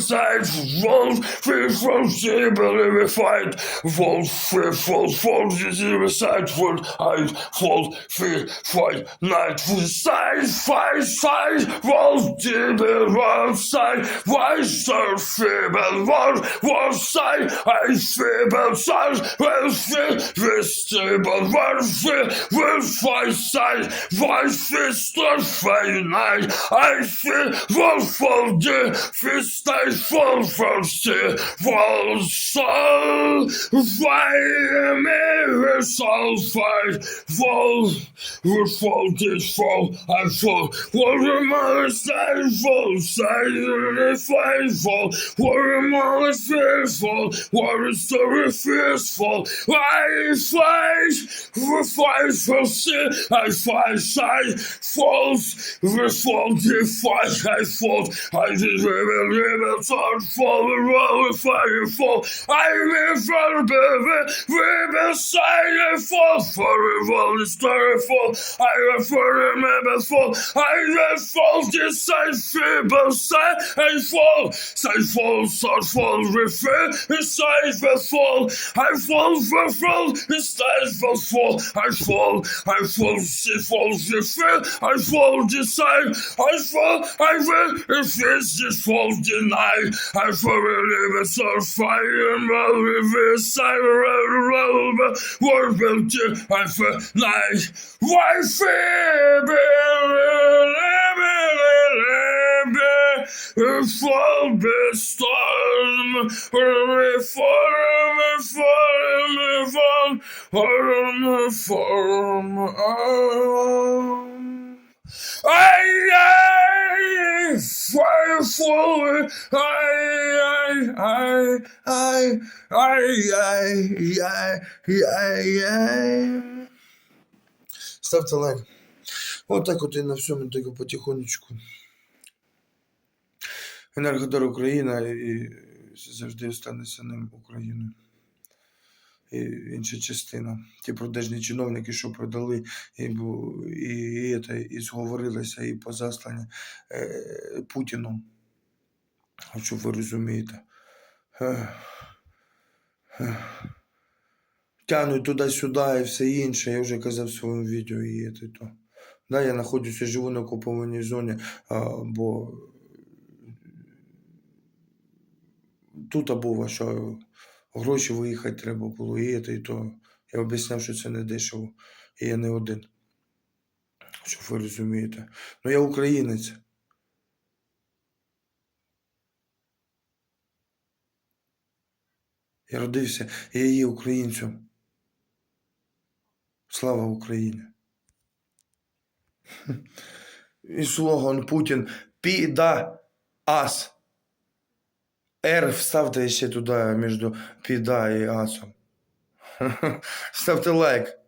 sides, false, fifth, false, able, fight, false, fifth, false, false, is side, false, eyes, false, fifth, fight, night, size, five, size, false, able, one side, why, sir, feeble, one, side, I feeble, size, well, fifth, stable, one, fifth, side, five sides, night, I feel, one, deep, fist, I Fall from soul, from soul, fire me sulfide, full, full, this full, and full. Water molecule, full, side, full, water molecule, full, water surface, full. I flies, flies, for sin, I fight side, falls, full, this flies, I fall, I just river, river, turn, fall, roll, fighting fall. I live from the river, river side. I fall for fall the story fall I live for fall I fall this side feeble side I fall side fall sword fall refer side fall I fall for fall side will fall I fall I fall she falls refer I fall decide I fall I will if it's just fall deny. I fall a live so fire roll reverse side roll roll Arbelte einfach nein, weil fall, voll bestorm, reform, reform, reform, reform. слово. Ай, ай, ай, ай, ай, ай, ай, ай. Ставьте лайк. Вот так вот и на всем только потихонечку. Енергодар Україна і завжди останеться ним Україною. І інша частина. Ті продажні чиновники, що продали, і і, і, і, і зговорилися, і позаслання е, Путіну. Щоб ви розумієте. Тянуть туди-сюди і все інше. Я вже казав в своєму відео і то. Да, я знаходжуся, живу на окупованій зоні, а, бо тут був, що гроші виїхати треба було, це, і то. Я об'ясняв, що це не дешево. І я не один. Щоб ви розумієте. Ну я українець. Я родився, я є українцем. Слава Україні! І слоган Путін піда ас. Р вставте ще туди між піда і асом. Ставте лайк.